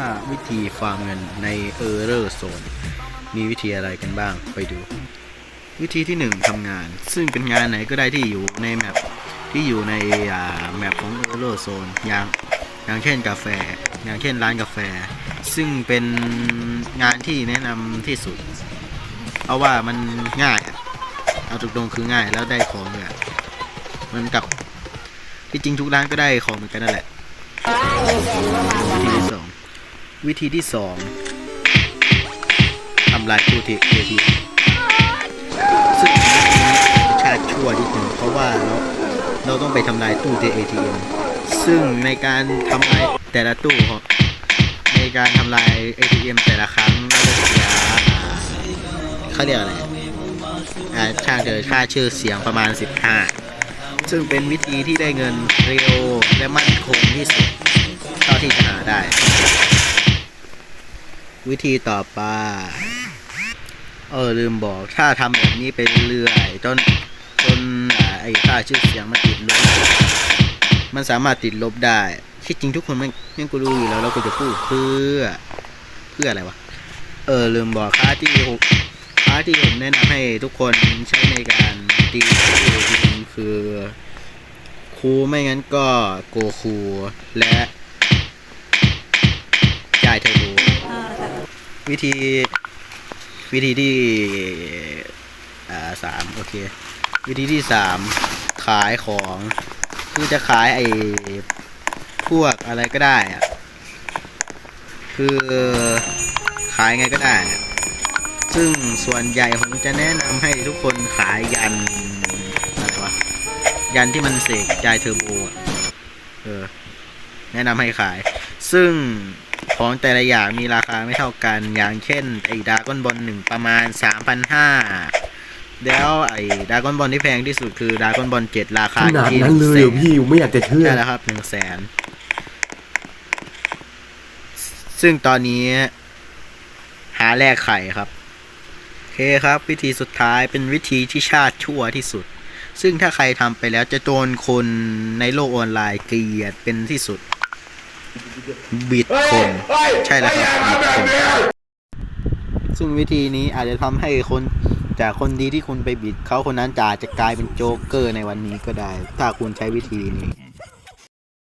5 วิธีฟาร์มเงินในเออร์เรอร์โซนมีวิธีอะไรกันบ้างไปดู วิธีที่ 1ทำงาน ซึ่งเป็นงานไหนก็ได้ที่อยู่ในแมปที่อยู่ในแมปของเออร์เรอร์โซนอย่างอย่างเช่นกาแฟ อย่างเช่นร้านกาแฟ ซึ่งเป็นงานที่แนะนำที่สุด เพราะว่ามันง่าย เอาตรงๆคือง่ายแล้วได้ของเนี่ยมันกับที่จริงทุกร้านก็ได้ของเหมือนกันนั่นแหละที่สอง วิธีที่สองทำลายตู้ทีเอทีซึ่งชาชั่วนิดหนึ่งเพราะว่าเราเราต้องไปทำลายตู้ ATM ซึ่งในการทำลายแต่ละตู้ครับในการทำลาย ATM แต่ละครั้งเราจะเสียเขาเรียกอะไรอ่าช่างเจอค่าชื่อเสียงประมาณ 15 ซึ่งเป็นวิธีที่ได้เงินเร็วและมั่นคงที่สุดเท่าที่จะหาได้ วิธีต่อไปเออลืมบอก ถ้าทำแบบนี้ไปเรื่อยจนจนไอ้ค่าชื่อเสียงมันติดลบมันสามารถติดลบได้ที่จริงทุกคนไม่ไม่กูรู้อยู่แล้วเราก็จะพูดเพื่อ เพื่ออะไรวะ เออลืมบอกค่าที่หกค่าที่ผมแนะนำให้ทุกคนใช้ในการตีคือครูไม่งั้นก็โกคูและ วิธี วิธีที่อ่าสามโอเค วิธีที่สามขายของคือจะขายไอ้พวกอะไรก็ได้อะคือขายไงก็ได้ ซึ่งส่วนใหญ่ผมจะแนะนำให้ทุกคนขายยันอะไรวะยันที่มันเสกยายเทอร์โบเออแนะนำให้ขาย ซึ่ง ของแต่ละอย่างมีราคาไม่เท่ากัน อย่างเช่น ไอ้ดากอนบอลหนึ่งประมาณ 3,500 แล้วไอ้ดากอนบอลที่แพงที่สุดคือดากอนบอลเจ็ดราคาขนาดที่นั้นเลยเหรอ100,000พี่ผมไม่อยากจะเชื่อใช่แล้วครับหนึ่งแสนซึ่งตอนนี้ หาแลกไข่ครับโอเคครับ วิธีสุดท้ายเป็นวิธีที่ชาติชั่วที่สุด ซึ่งถ้าใครทำไปแล้วจะโดนคนในโลกออนไลน์เกลียดเป็นที่สุด บิดคนใช่แล้วครับบิดคนซึ่งวิธีนี้อาจจะทำให้คนจากคนดีที่คุณไปบิดเขาคนนั้นจะอาจจะกลายเป็นโจ๊กเกอร์ในวันนี้ก็ได้ ถ้าคุณใช้วิธีนี้